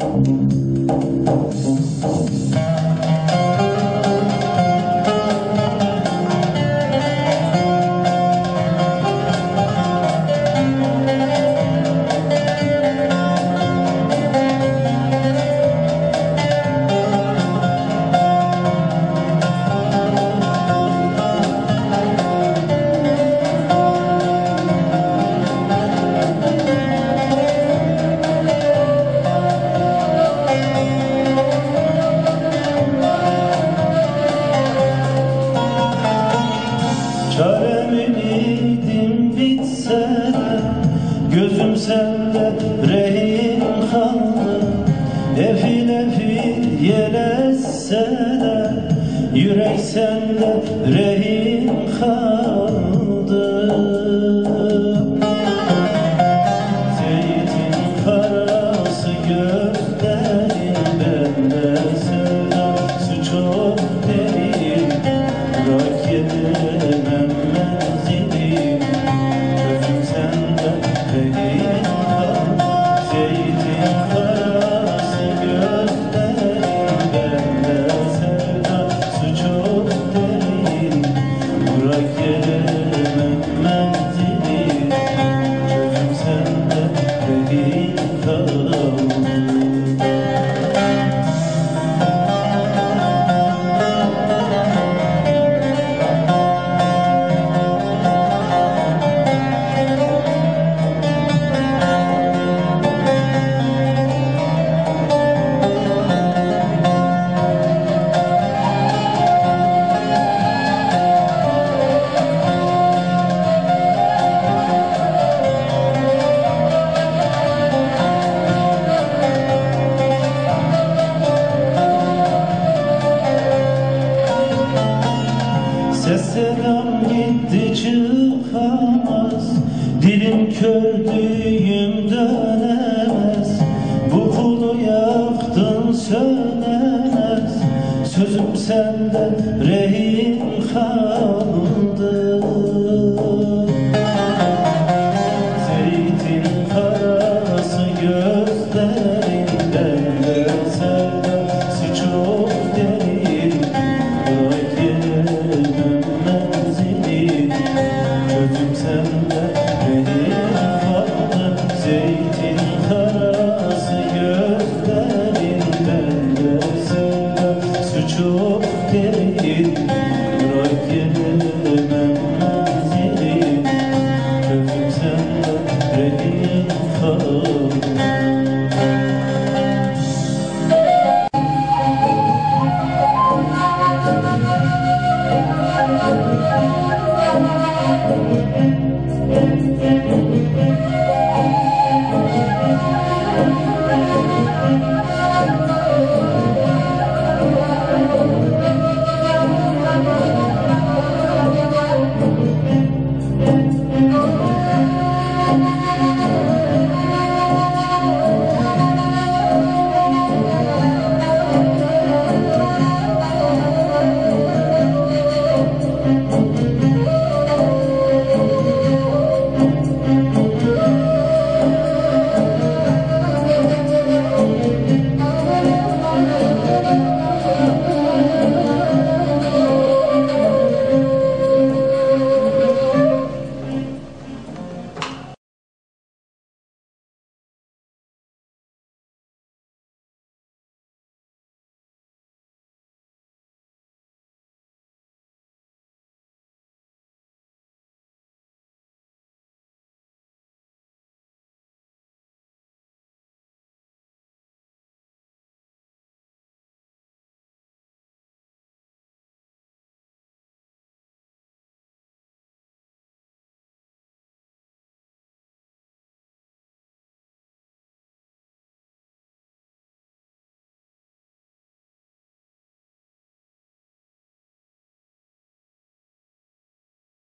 Thank you. De Yürek sende rehin kaldı. Zeytin karası gözlerin bende sevdası çok derin selam gitti çıkamaz. Dilim kör düğüm dönemez. Bu kulu yaktın sönemez Sözüm sende rehin kal Gördüm sende beni farklı Zeytin karası gözlerinden Gözümden suçum